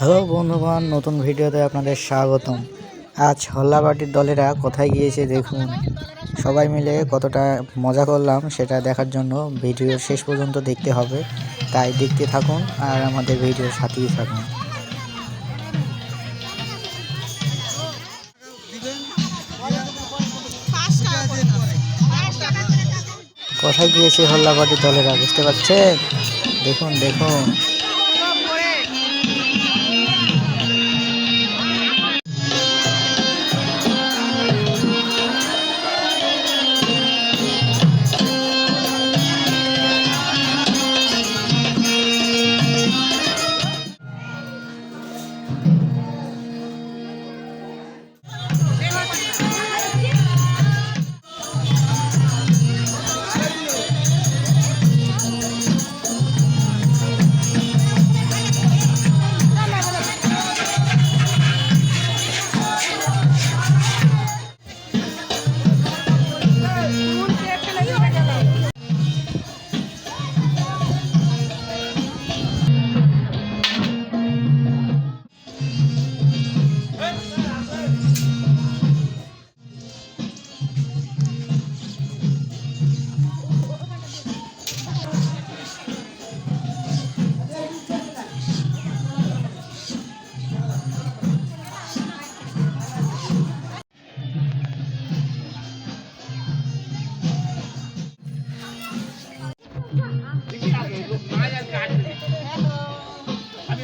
Hello বন্ধুগণ, নতুন ভিডিওতে আপনাদের স্বাগতম। আজ হল্লাবাটির দলেরা কোথায় গিয়েছে দেখুন। সবাই মিলে কতটা মজা করলাম সেটা দেখার জন্য ভিডিও শেষ পর্যন্ত দেখতে হবে। তাই দেখতে থাকুন আর আমাদের ভিডিওর সাথেই থাকুন। কোথায় গিয়েছে হল্লাবাটির দলেরা, বুঝতে পারছেন? দেখুন দেখুন। Música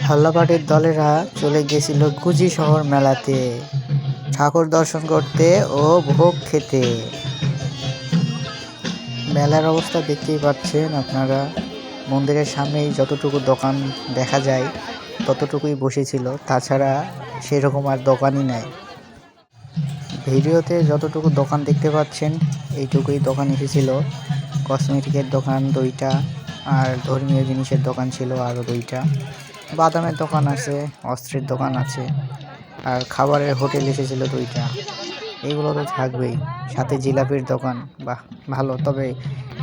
হাল্লাপাটির দলেরা চলে গিয়েছিল কুজি শহর মেলাতে। ঠাকুর দর্শন করতে ও ভোগ খেতে। মেলার অবস্থা দেখতেই পাচ্ছেন আপনারা। মন্দিরের সামনেই যতটুকু দোকান দেখা যায়, ততটুকুই বসেছিল। তাছাড়া সেরকম আর দোকানই নাই। ভিডিওতে যতটুকু দোকান দেখতে পাচ্ছেন, এইটুকুই দোকান এসেছিল। কসমেটিকের দোকান দুইটা, আর ধর্মীয় জিনিসের দোকান ছিল আরও দুইটা। বাদামের দোকান আছে, অস্ত্রের দোকান আছে, আর খাবারের হোটেল এসেছিল দুইটা। এগুলো তো থাকবেই। সাথে জিলাপির দোকান, বাহ, ভালো। তবে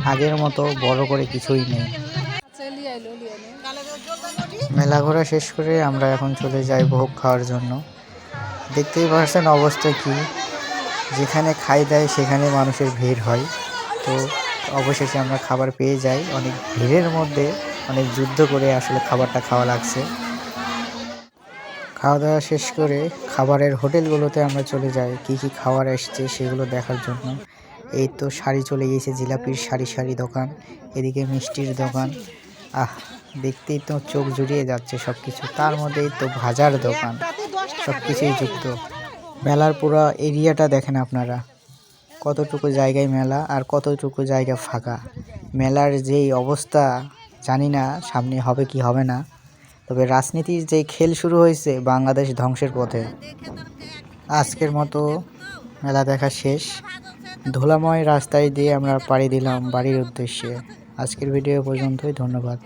আগের মতো বড় করে কিছুই নেই। মেলা ঘোরা শেষ করে আমরা এখন চলে যাই ভোগ খাওয়ার জন্য। দেখতেই পারছেন অবস্থা কি? যেখানে খাই দেয়, সেখানে মানুষের ভিড় হয়। তো অবশেষে আমরা খাবার পেয়ে যাই। অনেক ভিড়ের মধ্যে অনেক যুদ্ধ করে আসলে খাবারটা খাওয়া লাগছে। খাওয়া দাওয়া শেষ করে খাবারের হোটেলগুলোতে আমরা চলে যাই, কি কি খাবার এসছে সেগুলো দেখার জন্য। এই তো শাড়ি চলে গিয়েছে, জিলাপির সারি সারি দোকান, এদিকে মিষ্টির দোকান। আহ, দেখতেই তো চোখ জুড়িয়ে যাচ্ছে সব কিছু তার মধ্যেই তো ভাজার দোকান সব কিছুই যুক্ত। মেলার পুরো এরিয়াটা দেখেন আপনারা। কতটুকু জায়গায় মেলা আর কতটুকু জায়গা ফাঁকা। মেলার যেই অবস্থা জানি না সামনে হবে কি হবে না। তবে রাজনীতির যে খেল শুরু হয়েছে বাংলাদেশ ধ্বংসের পথে, আজকের মতো মেলা দেখা শেষ। ধুলাময় রাস্তায় দিয়ে আমরা পাড়ি দিলাম বাড়ির উদ্দেশ্যে। আজকের ভিডিও পর্যন্তই, ধন্যবাদ।